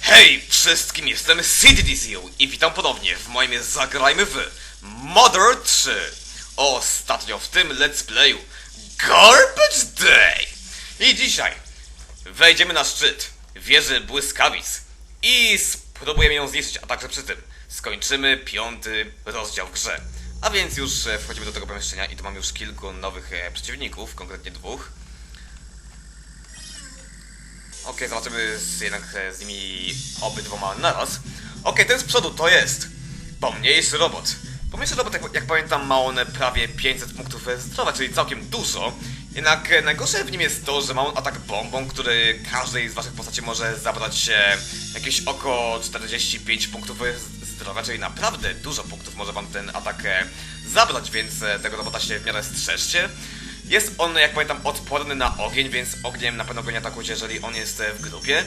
Hej wszystkim, jestem CDDZU i witam ponownie w moim Zagrajmy w Mother 3. Ostatnio w tym let's playu Garbage Day! I dzisiaj wejdziemy na szczyt wieży błyskawic i spróbujemy ją zniszczyć, a także przy tym skończymy piąty rozdział w grze. A więc już e, wchodzimy do tego pomieszczenia i tu mam już kilku nowych e, przeciwników, konkretnie dwóch. Okej, zobaczymy jednak e, z nimi obydwoma naraz. Okej, ten z przodu to jest pomniejszy robot. Pomniejszy robot, jak, jak pamiętam, ma on prawie 500 punktów zdrowia, czyli całkiem dużo. Jednak e, najgorsze w nim jest to, że ma on atak bombą, który każdej z waszych postaci może zabrać e, jakieś około 45 punktów zdrowia, czyli naprawdę dużo punktów może wam ten atak zabrać, więc tego robota się w miarę strzeżcie. Jest on, jak pamiętam, odporny na ogień, więc ogniem na pewno go nie atakujcie, jeżeli on jest e, w grupie.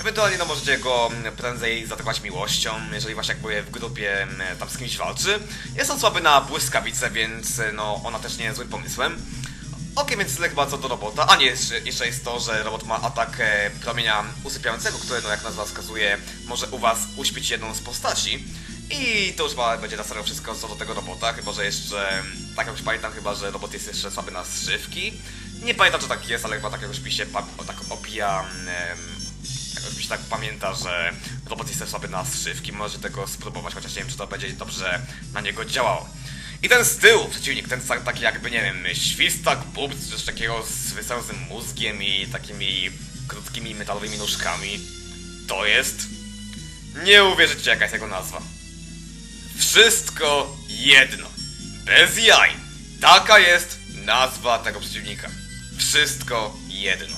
Ewentualnie no, możecie go prędzej zaatakować miłością, jeżeli właśnie jakby w grupie tam z kimś walczy. Jest on słaby na błyskawice, więc e, no ona też nie jest złym pomysłem. Okej, więc tyle chyba co do robota. A nie, jeszcze, jeszcze jest to, że robot ma atak promienia usypiającego, który, no jak nazwa wskazuje, może u was uśpić jedną z postaci. I to już chyba będzie na serio wszystko co do tego robota, chyba że jeszcze, tak jak już pamiętam, chyba że robot jest jeszcze słaby na strzywki. Nie pamiętam czy tak jest, ale chyba tak jakoś mi się tak opija, jakoś mi się tak pamięta, że robot jest słaby na strzywki, może tego spróbować, chociaż nie wiem czy to będzie dobrze na niego działało. I ten z tyłu przeciwnik, ten taki jakby, nie wiem, świstak, bób, czy coś takiego z wystającym mózgiem i takimi krótkimi metalowymi nóżkami. To jest... Nie uwierzycie jaka jest jego nazwa. Wszystko jedno. Bez jaj. Taka jest nazwa tego przeciwnika. Wszystko jedno.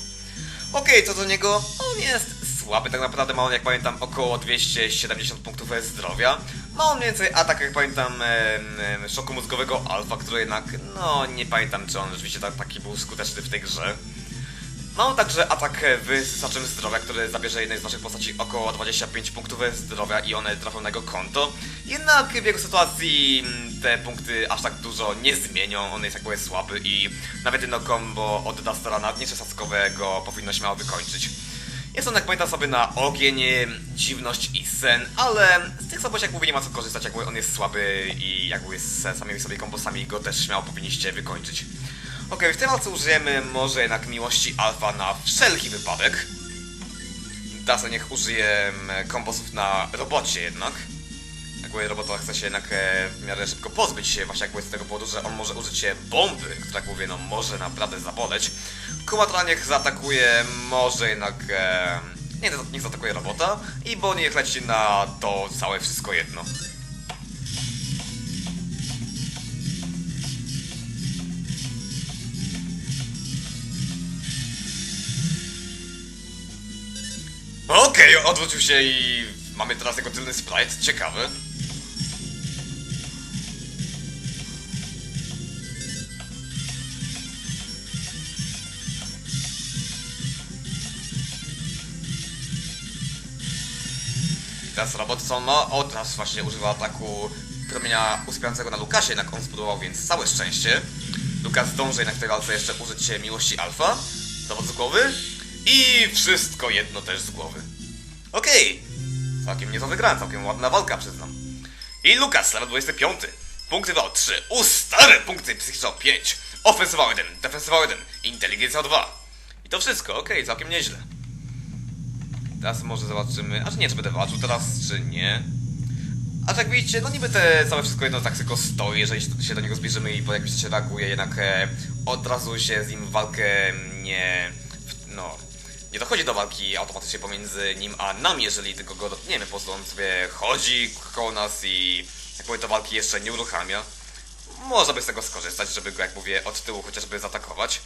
Okej, co do niego? On jest słaby, tak naprawdę ma on, jak pamiętam, około 270 punktów zdrowia. Ma on więcej atak, jak pamiętam, em, szoku mózgowego alfa, który jednak, no, nie pamiętam, czy on rzeczywiście tak, taki był skuteczny w tej grze. Ma on także atak wysysaczem zdrowia, który zabierze jednej z waszych postaci około 25 punktów zdrowia i one trafią na jego konto. Jednak w jego sytuacji mm, te punkty aż tak dużo nie zmienią, on jest jakby słaby i nawet jedno combo od Dustera na dnie przesadzkowego powinno śmiało wykończyć. Jest on, jak pamiętam sobie, na ogień, dziwność i sen, ale z tych słabości, jak mówię, nie ma co korzystać, jakby on jest słaby i jakby z samymi sobie kombosami go też śmiało powinniście wykończyć. Okej, w tej walce użyjemy może jednak miłości alfa na wszelki wypadek. Dasa niech użyje kombosów na robocie jednak. Jakby robota chce się jednak e, w miarę szybko pozbyć się właśnie jakby z tego powodu, że on może użyć się bomby, która jak mówię, no może naprawdę zaboleć. Kumatra niech zaatakuje, może jednak... E, nie, niech zaatakuje robota i bo niech leci na to całe wszystko jedno. Okej, odwrócił się i mamy teraz jego tylny sprite, ciekawy. Teraz robot co on ma? O, teraz właśnie używa ataku promienia usypiającego na Lukasie, jednak on zbudował, więc całe szczęście. Lukas zdąży jednak w tej walce jeszcze użyć miłości alfa. Dowód z głowy. I wszystko jedno też z głowy. Okej. Całkiem nie to wygrałem, całkiem ładna walka, przyznam. I Lukas, level 25. Punkty do 3. U, stare punkty psychiczne 5. Ofensywa 1, defensywa 1, inteligencja 2. I to wszystko, okej, całkiem nieźle. Teraz może zobaczymy, a czy nie, czy będę walczył teraz, czy nie. A jak widzicie, no niby te całe wszystko jedno tak tylko stoi, jeżeli się do niego zbierzemy i po jakimś czasie reaguje, jednak e, od razu się z nim walkę nie... no... Nie dochodzi do walki automatycznie pomiędzy nim a nami, jeżeli tylko go dotkniemy, po prostu on sobie chodzi koło nas i jak mówię, to walki jeszcze nie uruchamia. Można by z tego skorzystać, żeby go, jak mówię, od tyłu chociażby zaatakować.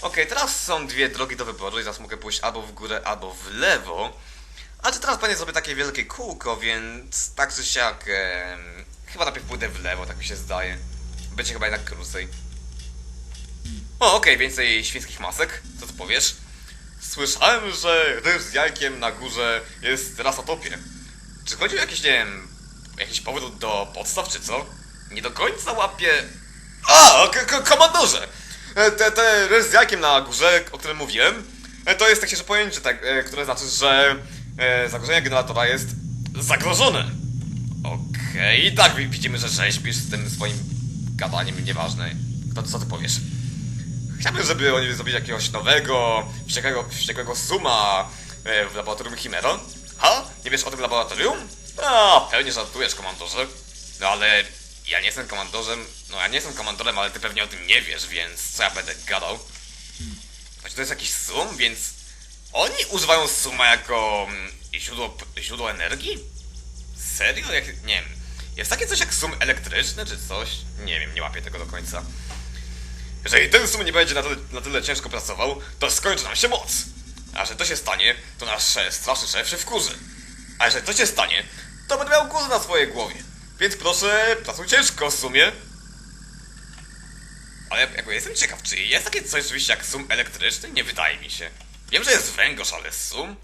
Okej, teraz są dwie drogi do wyboru i teraz mogę pójść albo w górę, albo w lewo. A czy teraz panie sobie takie wielkie kółko, więc tak czy siak... em, chyba najpierw pójdę w lewo, tak mi się zdaje. Będzie chyba jednak krócej. O, okej, więcej świńskich masek. Co ty powiesz? Słyszałem, że ryż z jajkiem na górze jest raz o topie. Czy chodzi o jakiś, nie wiem, jakiś powrót do podstaw, czy co? Nie do końca łapię... A, komandorze! E, Te, te ryż z jajkiem na górze, o którym mówiłem, E, To jest takie pojęcie, tak, e, które znaczy, że zagrożenie generatora jest zagrożone. Okej, tak wi- widzimy, że rzeźbisz z tym swoim gadaniem, nieważne. Kto, co ty powiesz? Chciałbym, żeby oni zrobili jakiegoś nowego, wściekłego, wściekłego suma e, w laboratorium Chimero. Ha? Nie wiesz o tym laboratorium? A, pewnie żartujesz, komandorze. No ale ja nie jestem komandorzem, no ja nie jestem komandorem, ale ty pewnie o tym nie wiesz, więc co ja będę gadał? Choć to jest jakiś sum, więc oni używają suma jako mm, źródło, źródło energii? Serio? Jak, nie wiem. Jest takie coś jak sum elektryczny czy coś? Nie wiem, nie łapię tego do końca. Jeżeli ten sum nie będzie na tyle, na tyle ciężko pracował, to skończy nam się moc. A że to się stanie, to nasz straszny szef się wkurzy. A jeżeli to się stanie, to będę miał guzę na swojej głowie. Więc proszę, pracuj ciężko w sumie. Ale jakby jestem ciekaw, czy jest takie coś rzeczywiście jak sum elektryczny? Nie wydaje mi się. Wiem, że jest węgorz, ale sum?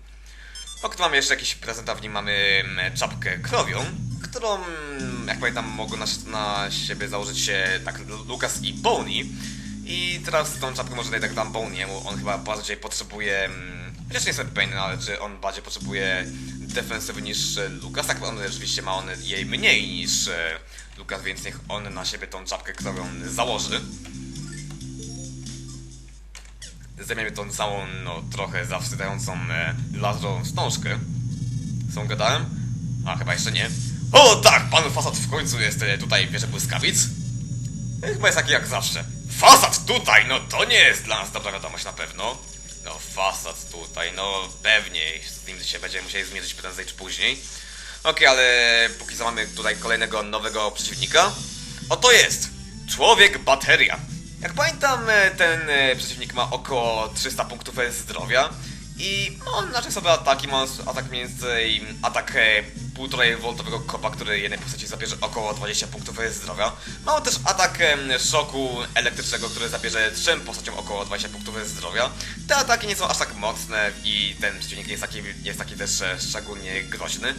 O, tu mamy jeszcze jakiś prezent, a w nim mamy mm, czapkę krowią, którą, mm, jak pamiętam, mogą na, na siebie założyć się tak Lucas i Bonnie. I teraz tą czapkę może dać tak dam Bonniemu, on chyba bardziej potrzebuje... mm, Chociaż nie jest Payne, ale czy on bardziej potrzebuje defensywy niż e, Lucas? Tak, on rzeczywiście ma on jej mniej niż e, Lucas, więc niech on na siebie tą czapkę krowią założy. Zajmiemy tą całą, no, trochę zawstydzającą e, lazurową wstążkę. Są gadałem? A, chyba jeszcze nie. O tak, pan Fasad w końcu jest e, tutaj w wieży błyskawic. Chyba jest taki jak zawsze. Fasad tutaj, no to nie jest dla nas dobra wiadomość na pewno. No, fasad tutaj, no pewnie z nim się będziemy musieli zmierzyć prędzej czy później. Okej, ale póki co mamy tutaj kolejnego nowego przeciwnika. Oto jest! Człowiek bateria. Jak pamiętam, e, ten e, przeciwnik ma około 300 punktów e, zdrowia i on znaczy sobie ataki, ma atak więcej atak e, 1,5 voltowego kopa, który jednej postaci zabierze około 20 punktów zdrowia. Ma on też atak szoku elektrycznego, który zabierze trzem postaciom około 20 punktów zdrowia. Te ataki nie są aż tak mocne i ten przeciwnik nie jest taki, nie jest taki też e, szczególnie groźny.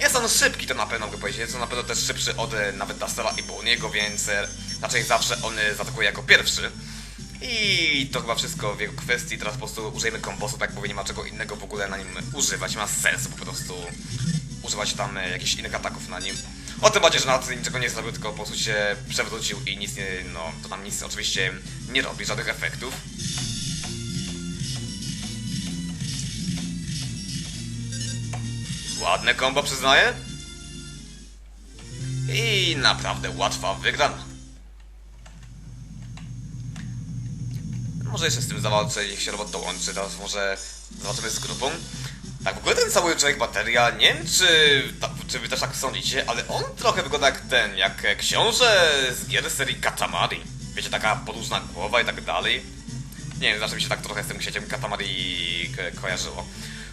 Jest on szybki, to na pewno mogę powiedzieć. Jest on na pewno też szybszy od e, nawet Dastela i Boniego, więc e, raczej zawsze on zaatakuje jako pierwszy. I to chyba wszystko w jego kwestii. Teraz po prostu użyjemy kombosu, tak mówię, nie ma czego innego w ogóle na nim używać. Ma sensu po prostu używać tam e, jakichś innych ataków na nim. O tym bardziej, że na tym niczego nie zrobił, tylko po prostu się przewrócił i nic nie, no, to nam nic oczywiście nie robi, żadnych efektów. Ładne kombo, przyznaję. I naprawdę łatwa wygrana. Może jeszcze z tym zawalczę, niech się robot dołączy, teraz może zobaczymy z grupą. Tak, w ogóle ten cały człowiek bateria, nie wiem czy, ta, czy wy też tak sądzicie, ale on trochę wygląda jak ten, jak e, książę z gier serii Katamari. Wiecie, taka podłużna głowa i tak dalej. Nie wiem, zawsze mi się tak trochę z tym księciem Katamari ko- kojarzyło.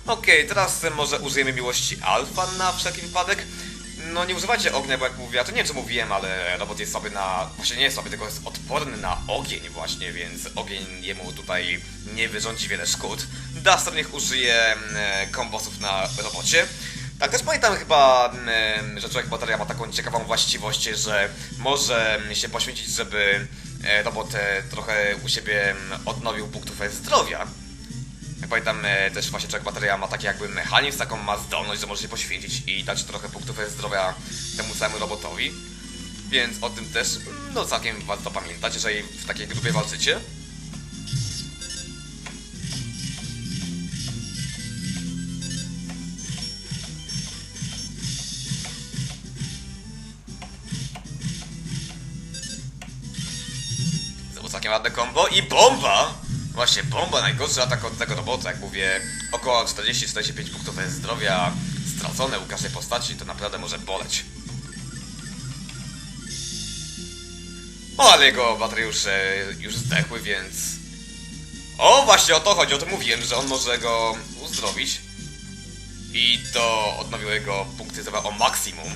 Okej, teraz e, może użyjemy miłości alfa na wszelki wypadek. No nie używacie ognia, bo jak mówię, ja to nie wiem czy mówiłem, ale robot jest słaby na... Właśnie nie jest słaby, tylko jest odporny na ogień właśnie, więc ogień jemu tutaj nie wyrządzi wiele szkód. Duster niech użyje mm, kombosów na robocie. Tak, też pamiętam chyba, mm, że człowiek bateria ma taką ciekawą właściwość, że może mm, się poświęcić, żeby e, robot e, trochę u siebie odnowił punktów e, zdrowia. Pamiętam, e, też właśnie człowiek bateria ma taki jakby mechanizm, taką ma zdolność, że może się poświęcić i dać trochę punktów zdrowia temu całemu robotowi. Więc o tym też, no całkiem warto pamiętać, jeżeli w takiej grupie walczycie. Całkiem ładne combo i bomba! Właśnie, bomba, najgorszy atak od tego robota, jak mówię, około 40-45 punktów zdrowia stracone u każdej postaci, to naprawdę może boleć. O, ale jego baterie już, e, już zdechły, więc... O, właśnie o to chodzi, o tym mówiłem, że on może go uzdrowić. I to odnowiło jego punkty zdrowia o maksimum.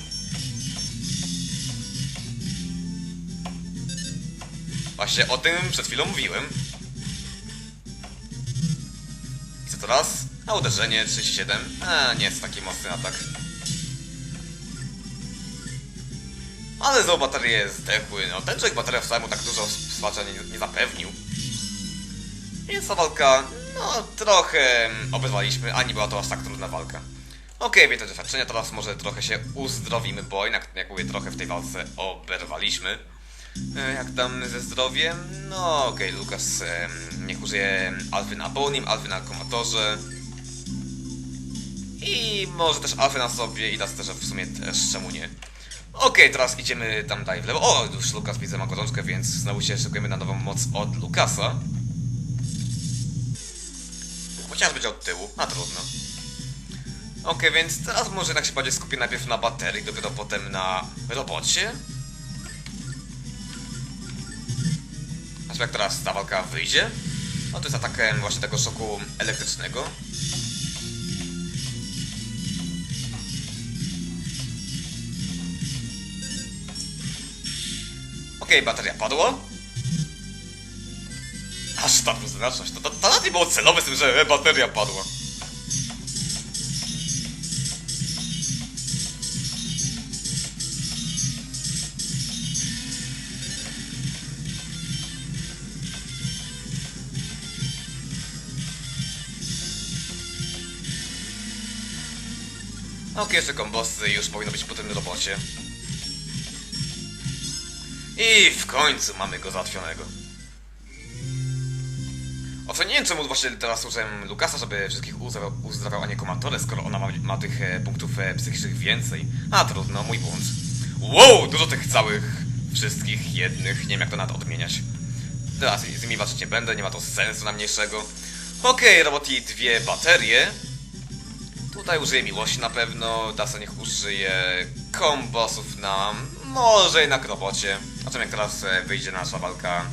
Właśnie o tym przed chwilą mówiłem. I co teraz? A uderzenie 37. A nie jest taki mocny atak. Ale znowu baterie zdechły. No ten człowiek bateria wcale mu tak dużo wsparcia nie, nie zapewnił. Więc ta walka, no trochę obezwaliśmy, a nie była to aż tak trudna walka. Okej, okay, to doświadczenia, teraz może trochę się uzdrowimy, bo jednak, jak mówię, trochę w tej walce oberwaliśmy. E, Jak tam ze zdrowiem? No okej, Lukas em, niech użyje Alfy na Bonim, Alfy na Komatorze. I może też Alfy na sobie i das też w sumie też czemu nie. Okej, teraz idziemy tam dalej w lewo. O, już Lukas widzę ma gorączkę, więc znowu się szykujemy na nową moc od Lukasa. Chociaż będzie od tyłu, a trudno. Okej, więc teraz może jednak się bardziej skupię najpierw na baterii, dopiero potem na robocie. A jak teraz ta walka wyjdzie? No to jest atakiem właśnie tego szoku elektrycznego. Okej, bateria padła. Aż ta dwuznaczność, to, to, to nie było celowe z tym, że bateria padła. Okej, jeszcze kombosy już powinno być po tym robocie. I w końcu mamy go załatwionego. O co nie wiem czemu właśnie teraz użyłem Lukasa, żeby wszystkich uzdrawiał, uzdrawiał a nie Komatore, skoro ona ma, ma tych e, punktów e, psychicznych więcej. A trudno, mój błąd. Wow, dużo tych całych, wszystkich, jednych, nie wiem jak to nawet odmieniać. Teraz z nimi walczyć nie będę, nie ma to sensu najmniejszego. Okej, robot i dwie baterie. Tutaj użyję miłości na pewno, Dasa niech użyje kombosów na może jednak robocie. A czym jak teraz e, wyjdzie nasza walka,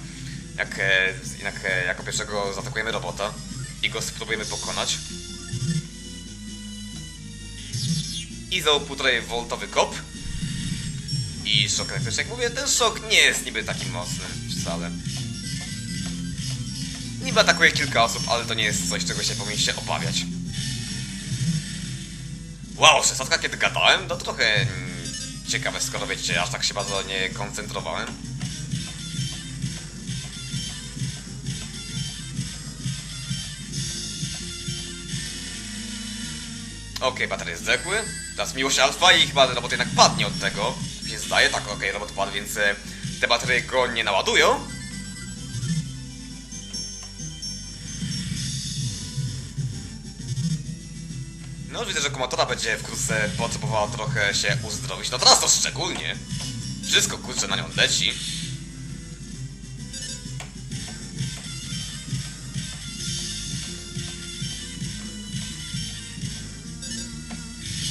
jak, e, jednak e, jako pierwszego zaatakujemy robota i go spróbujemy pokonać. I za półtorej voltowy kop. I szok elektryczny. Jak mówię, ten szok nie jest niby taki mocny wcale. Niby atakuje kilka osób, ale to nie jest coś, czego się powinniście obawiać. Wow, szesnatka kiedy gadałem, to trochę mm, ciekawe, skoro wiecie, aż tak się bardzo nie koncentrowałem. Okej, baterie zdechły. Teraz miłość alfa i chyba robot jednak padnie od tego. Się zdaje, tak, okej, robot padł, więc e, te baterie go nie naładują. No, widzę, że komatora będzie wkrótce potrzebowała trochę się uzdrowić. No teraz to szczególnie. Wszystko kurczę na nią leci.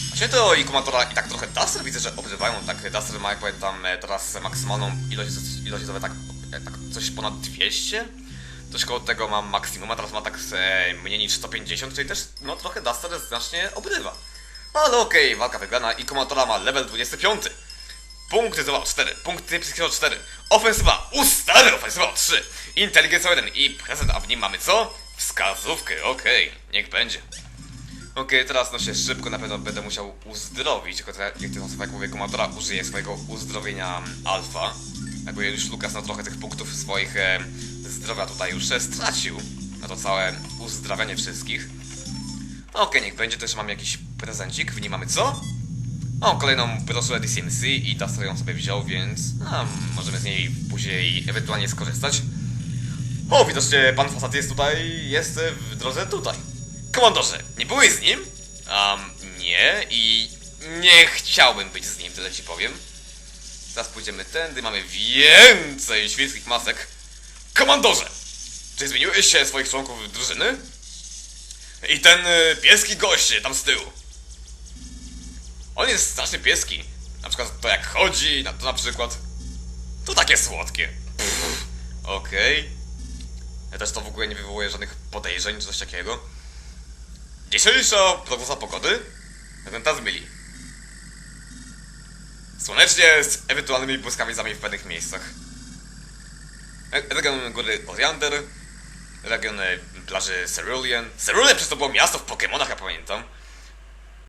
Właśnie to i komatora i tak trochę Duster widzę, że obrywają. Tak, Duster ma jak powiem tam e, teraz maksymalną ilość, ilość tak, e, tak coś ponad 200. Coś koło tego mam maksimum, a teraz ma tak e, mniej niż 150, czyli też no trochę Duster znacznie obrywa. Ale okej, walka wygrana i komatora ma level 25. Punkty zdrowia 4, punkty psychiczne 4, ofensywa U4, ofensywa 3, inteligencja 1 i prezent, a w nim mamy co? Wskazówkę, okej, niech będzie. Okej, teraz no się szybko na pewno będę musiał uzdrowić, tylko jak ten jak mówię, komatora użyje swojego uzdrowienia alfa. Jakby już Lukas no trochę tych punktów swoich e, zdrowia tutaj już e, stracił. Na to całe uzdrawianie wszystkich. Okej, niech będzie, też mam jakiś prezencik, w nim mamy co? O, kolejną broszurę DCMC i Duster ją sobie wziął, więc możemy z niej później ewentualnie skorzystać. O, widocznie pan Fasad jest tutaj, jest w drodze tutaj. Komandorze, nie byłeś z nim? Um, nie i nie chciałbym być z nim, tyle ci powiem. Teraz pójdziemy tędy, mamy więcej świeckich masek. Komandorze! Czy zmieniłeś się swoich członków drużyny? I ten y, pieski gość tam z tyłu. On jest strasznie pieski. Na przykład to jak chodzi, na to na przykład. To takie słodkie. Okej. Ja też to w ogóle nie wywołuje żadnych podejrzeń czy coś takiego. Dzisiejsza prognoza pogody wygląda z myli. Słonecznie z ewentualnymi błyskawicami w pewnych miejscach. E- Region góry Oriander, region plaży Cerulean. Cerulean przez to było miasto w Pokémonach, ja pamiętam.